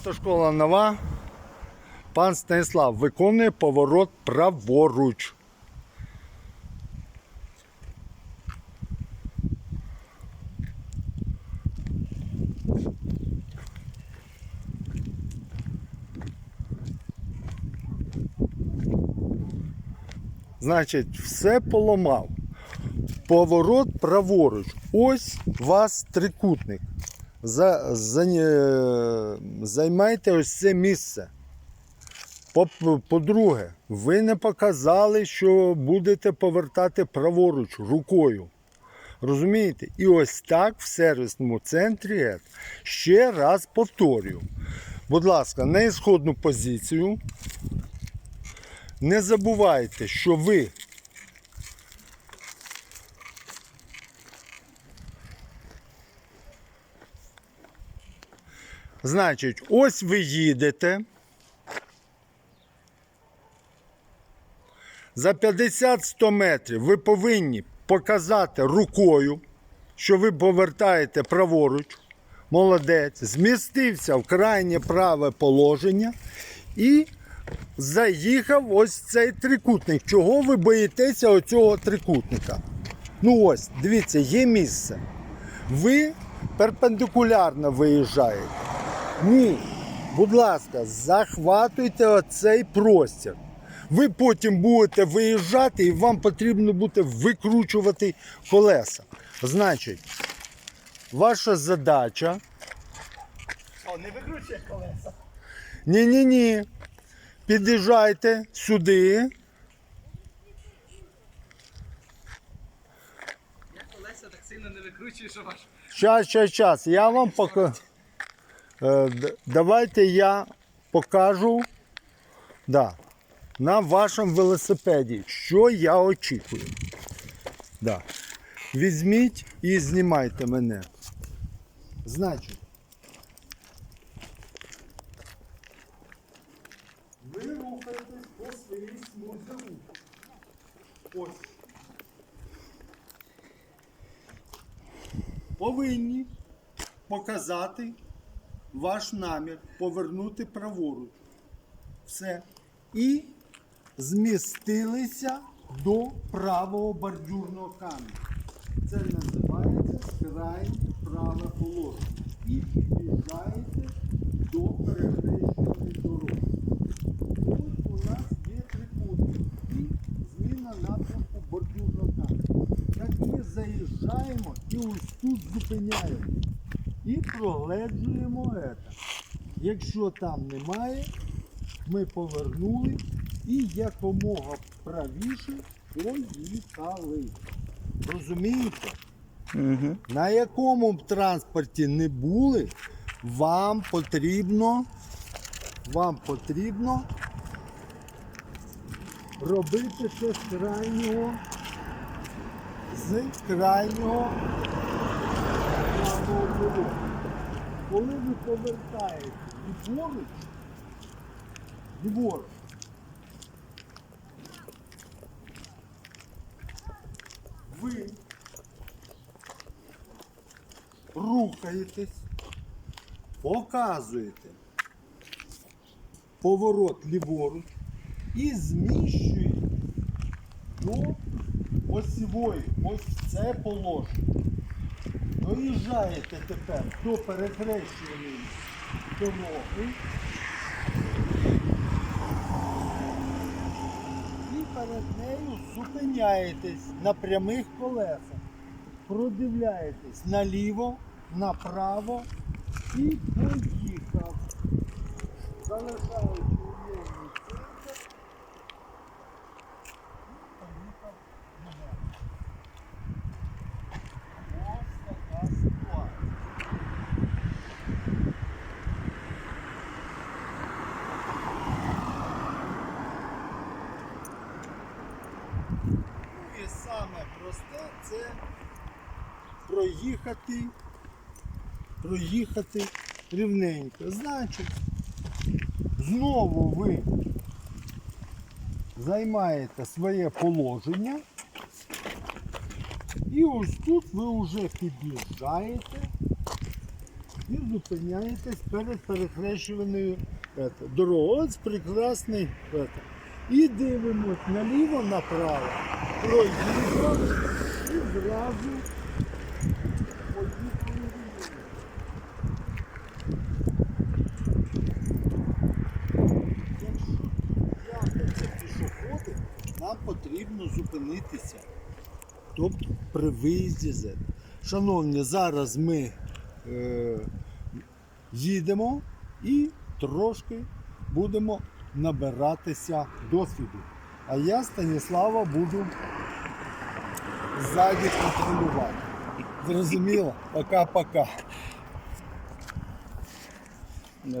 Автошкола нова. Пан Станіслав виконує поворот праворуч. Значить, все поламав. Поворот праворуч. Ось у вас трикутник. За, за, е, займайте ось це місце. По- По-друге, ви не показали, що будете повертати праворуч рукою. Розумієте? І ось так в сервісному центрі Ще раз повторюю. Будь ласка, на ісходну позицію. Не забувайте, що ви Значить, ось ви їдете. За 50-100 метрів ви повинні показати рукою, що ви повертаєте праворуч. Молодець, змістився в крайнє праве положення і заїхав ось цей трикутник. Чого ви боїтеся оцього трикутника? Ну ось, дивіться, є місце. Ви перпендикулярно виїжджаєте. Ні, будь ласка, захватуйте оцей простір. Ви потім будете виїжджати і вам потрібно буде викручувати колеса. Значить, ваша задача. О, не викручує колеса. Ні-ні-ні. Під'їжджайте сюди. Я колеса так сильно не викручую, що ваш. Щас, щас, щас. Я вам покажу. Давайте я покажу да, на вашому велосипеді, що я очікую. Да. Візьміть і знімайте мене. Значить. Ви рухаєтесь по своїй смузі. Ось. повинні показати ваш намір повернути праворуч. Все. І змістилися до правого бордюрного каменю. Це називається крайнє праве положення. І під'їжджаєте до перехрещеної дороги. Тут у нас є трикутник і зміна напрямку бордюрного каменю. Так ми заїжджаємо і ось тут зупиняємо. І прогледжуємо це. Якщо там немає, ми повернули і якомога правіше поїхали. Розумієте? Угу. На якому б транспорті не були, вам потрібно, вам потрібно робити це з крайнього, з крайнього правого положення. Коли ви повертаєте ліворуч, ліворуч, ви рухаєтесь, показуєте поворот ліворуч і зміщуєте до осівої, ось це положення. Доїжджаєте тепер до перехрещеної дороги. І перед нею зупиняєтесь на прямих колесах продивляєтесь наліво, направо і поїхав. Залишаючи умовний центр, і поїхав наверх. Ось така ситуація. Ну і саме просте це проїхати, проїхати рівненько. Значить, знову ви займаєте своє положення. І ось тут ви вже під'їжджаєте і зупиняєтесь перед перехрещуваною дорогою. Ось прекрасний. І дивимось наліво, направо. Проїхав і зразу пішоходи, нам потрібно зупинитися. Тобто при виїзді з. Шановні, зараз ми е, їдемо і трошки будемо набиратися досвіду. А я Станіслава буду ззаді контролювати. Зрозуміло? Пока-пока. Да.